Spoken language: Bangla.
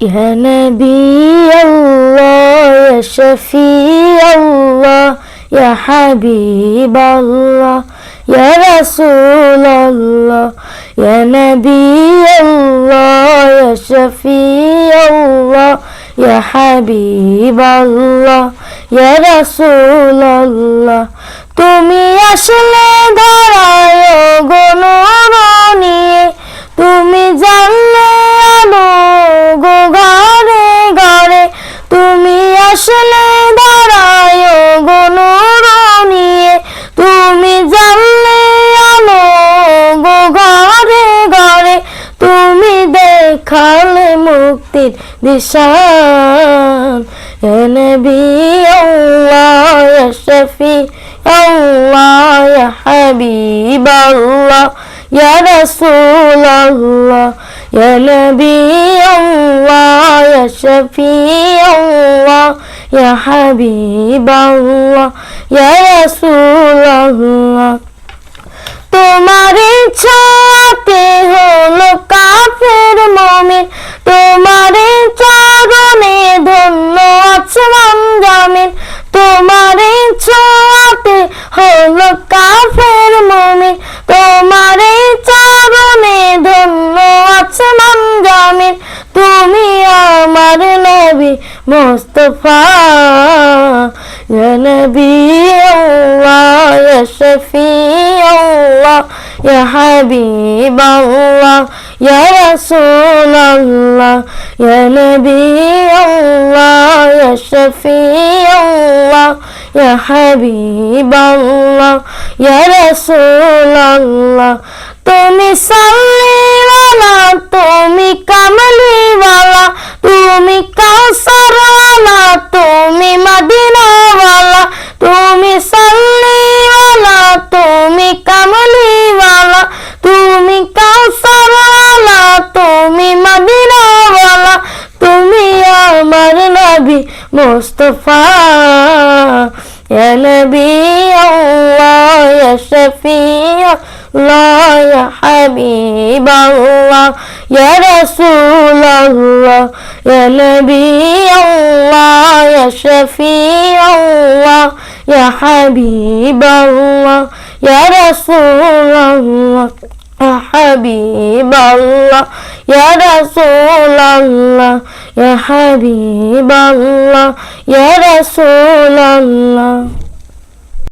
يا نبي الله يا شفيع الله يا حبيب الله يا رسول الله يا نبي الله يا شفيع الله يا حبيب الله يا رسول الله তুমি আসলে ধরায় গনুর নিয়ে আসলে দাঁড়ায় গনুর নিয়ে। তুমি জানলে আলো গো ঘরে ঘরে। তুমি দেখালে মুক্তির দিশা। এনে আল্লাহ শফি আল্লাহ হাবিব আল্লাহ। يا حبيب الله يا رسول الله يا نبي الله يا شفيع الله يا حبيب الله يا رسول الله তোমার মোস্তফা يا نبي الله يا شفيع الله يا حبيب الله يا رسول الله يا نبي الله يا شفيع الله يا حبيب الله يا رسول الله তুমি সাল্লিওয়ালা তুমি মদিনাওয়ালা তুমি সাল্লিওয়ালা তুমি কামলিওয়ালা তুমি কাউসারওয়ালা তুমি মদিনাওয়ালা তুমি আমার নবী মুস্তফা يا نبي الله يا شفيع الله يا حبيب الله يا رسول الله يا نبي الله يا شفيع الله يا حبيب الله يا رسول الله يا حبيب الله يا رسول الله يا حبيب الله يا رسول الله